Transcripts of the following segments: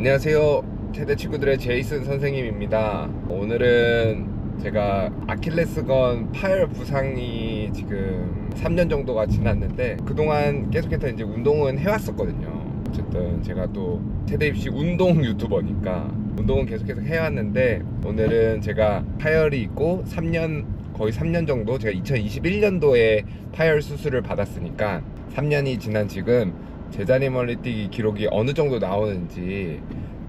안녕하세요. 체대 친구들의 제이슨 선생님입니다. 오늘은 제가 아킬레스건 파열 부상이 지금 3년 정도가 지났는데 그동안 계속해서 이제 운동은 해왔었거든요. 어쨌든 제가 또 체대 입시 운동 유튜버니까 운동은 계속해서 해왔는데 오늘은 제가 파열이 있고 3년 거의 3년 정도 제가 2021년도에 파열 수술을 받았으니까 3년이 지난 지금 제자리 멀리 뛰기 기록이 어느 정도 나오는지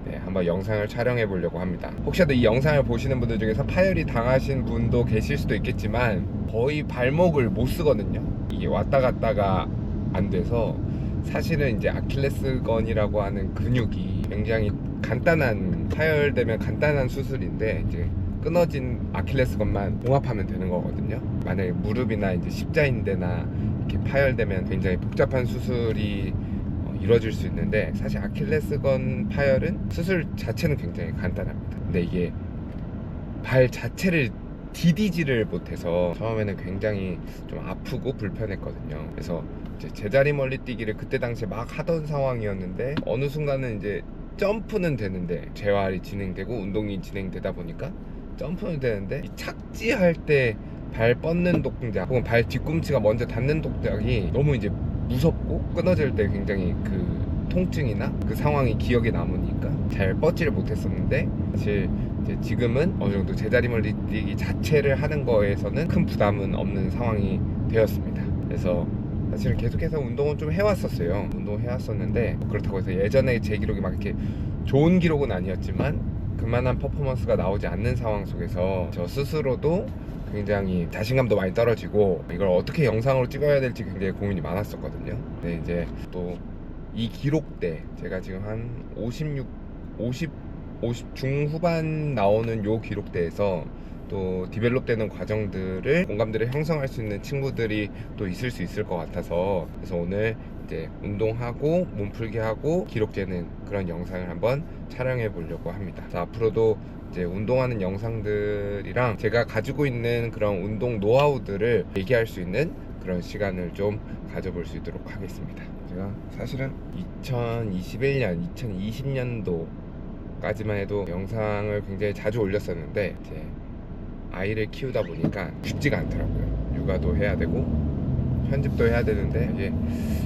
네, 한번 영상을 촬영해 보려고 합니다. 혹시라도 이 영상을 보시는 분들 중에서 파열이 당하신 분도 계실 수도 있겠지만 거의 발목을 못 쓰거든요. 이게 왔다 갔다가 안 돼서 사실은 이제 아킬레스건이라고 하는 근육이 굉장히 간단한 파열되면 간단한 수술인데 이제 끊어진 아킬레스건만 봉합하면 되는 거거든요. 만약에 무릎이나 이제 십자인대나 이렇게 파열되면 굉장히 복잡한 수술이 어, 이루어질 수 있는데 사실 아킬레스건 파열은 수술 자체는 굉장히 간단합니다. 근데 이게 발 자체를 디디지를 못해서 처음에는 굉장히 좀 아프고 불편했거든요. 그래서 제자리 멀리 뛰기를 그때 당시에 막 하던 상황이었는데 어느 순간은 이제 점프는 되는데 재활이 진행되고 운동이 진행되다 보니까 점프는 되는데 이 착지할 때 발 뻗는 동작 혹은 발 뒤꿈치가 먼저 닿는 동작이 너무 이제 무섭고 끊어질 때 굉장히 그 통증이나 그 상황이 기억에 남으니까 잘 뻗지를 못했었는데 사실 지금은 어느 정도 제자리 멀리 뛰기 자체를 하는 거에서는 큰 부담은 없는 상황이 되었습니다. 그래서 사실은 계속해서 운동은 좀 해왔었어요. 운동 해왔었는데 그렇다고 해서 예전에 제 기록이 막 이렇게 좋은 기록은 아니었지만 그만한 퍼포먼스가 나오지 않는 상황 속에서 저 스스로도 굉장히 자신감도 많이 떨어지고 이걸 어떻게 영상으로 찍어야 될지 굉장히 고민이 많았었거든요. 근데 이제 또 이 기록대 제가 지금 한 56, 50, 50 중후반 나오는 요 기록대에서 또 디벨롭 되는 과정들을 공감대를 형성할 수 있는 친구들이 또 있을 수 있을 것 같아서 그래서 오늘 이제 운동하고 몸풀기 하고 기록되는 그런 영상을 한번 촬영해 보려고 합니다. 자, 앞으로도 이제 운동하는 영상들이랑 제가 가지고 있는 그런 운동 노하우들을 얘기할 수 있는 그런 시간을 좀 가져볼 수 있도록 하겠습니다. 제가 사실은 2021년, 2020년도까지만 해도 영상을 굉장히 자주 올렸었는데 이제 아이를 키우다 보니까 쉽지가 않더라고요. 육아도 해야 되고 편집도 해야 되는데 이게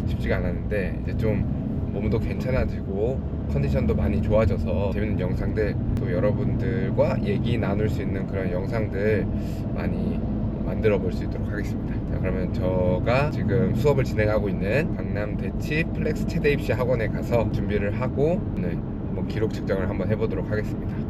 쉽지가 않았는데 이제 좀 몸도 괜찮아지고 컨디션도 많이 좋아져서 재밌는 영상들 또 여러분들과 얘기 나눌 수 있는 그런 영상들 많이 만들어 볼 수 있도록 하겠습니다. 자, 그러면 저가 지금 수업을 진행하고 있는 강남 대치 플렉스 체대 입시 학원에 가서 준비를 하고 오늘 한번 기록 측정을 한번 해보도록 하겠습니다.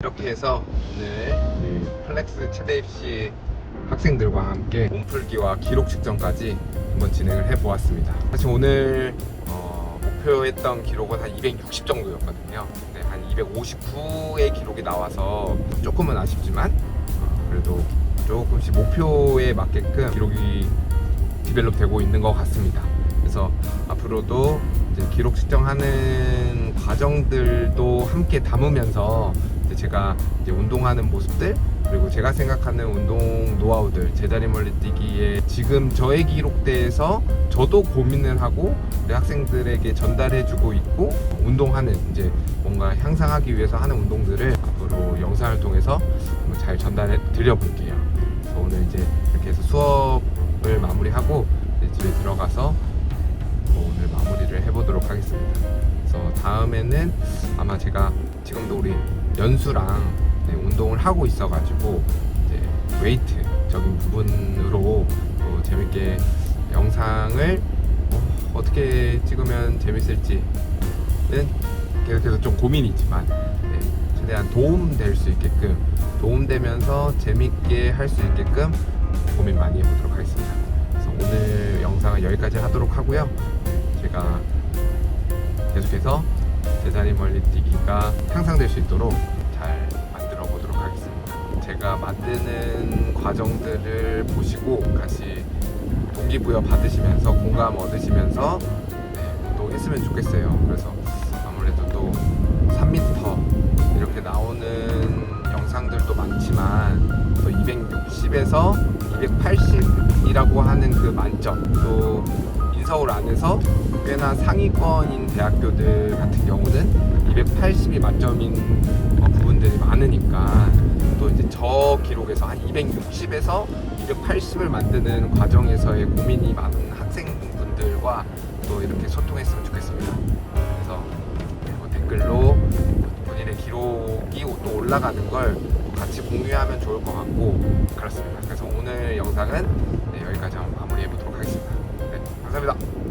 이렇게 해서 오늘 그 플렉스 최대 입시 학생들과 함께 몸풀기와 기록 측정까지 한번 진행을 해보았습니다. 사실 오늘 어, 목표했던 기록은 한 260 정도였거든요. 네, 한 259의 기록이 나와서 조금은 아쉽지만 어, 그래도 조금씩 목표에 맞게끔 기록이 디벨롭 되고 있는 것 같습니다. 그래서 앞으로도 이제 기록 측정하는 과정들도 함께 담으면서 이제 제가 이제 운동하는 모습들 그리고 제가 생각하는 운동 노하우들 제자리 멀리 뛰기에 지금 저의 기록대에서 저도 고민을 하고 우리 학생들에게 전달해주고 있고 운동하는 이제 뭔가 향상하기 위해서 하는 운동들을 앞으로 영상을 통해서 잘 전달해 드려볼게요. 그래서 오늘 이제 이렇게 해서 수업을 마무리하고 집에 들어가서 뭐 오늘 마무리를 해보도록 하겠습니다. 그래서 다음에는 아마 제가 지금도 우리 연수랑 네, 운동을 하고 있어가지고 이제 웨이트적인 부분으로 또 재밌게 영상을 어, 어떻게 찍으면 재밌을지는 계속해서 좀 고민이지만 네, 최대한 도움 될 수 있게끔 도움되면서 재밌게 할 수 있게끔 고민 많이 해보도록 하겠습니다. 그래서 오늘 영상은 여기까지 하도록 하고요. 제가 계속해서 제자리 멀리 뛰기가 향상될 수 있도록 제가 만드는 과정들을 보시고 같이 동기부여 받으시면서 공감 얻으시면서 네, 운동했으면 좋겠어요. 그래서 아무래도 또 3m 이렇게 나오는 영상들도 많지만 또 260에서 280이라고 하는 그 만점 또인 서울 안에서 꽤나 상위권인 대학교들 같은 경우는 280이 만점인 어, 부분들이 많으니까 또 이제 저 기록에서 한 260에서 280을 만드는 과정에서의 고민이 많은 학생분들과 또 이렇게 소통했으면 좋겠습니다. 그래서 뭐 댓글로 본인의 기록이 또 올라가는 걸또 같이 공유하면 좋을 것 같고 그렇습니다. 그래서 오늘 영상은 네, 여기까지 한번 감사합니다.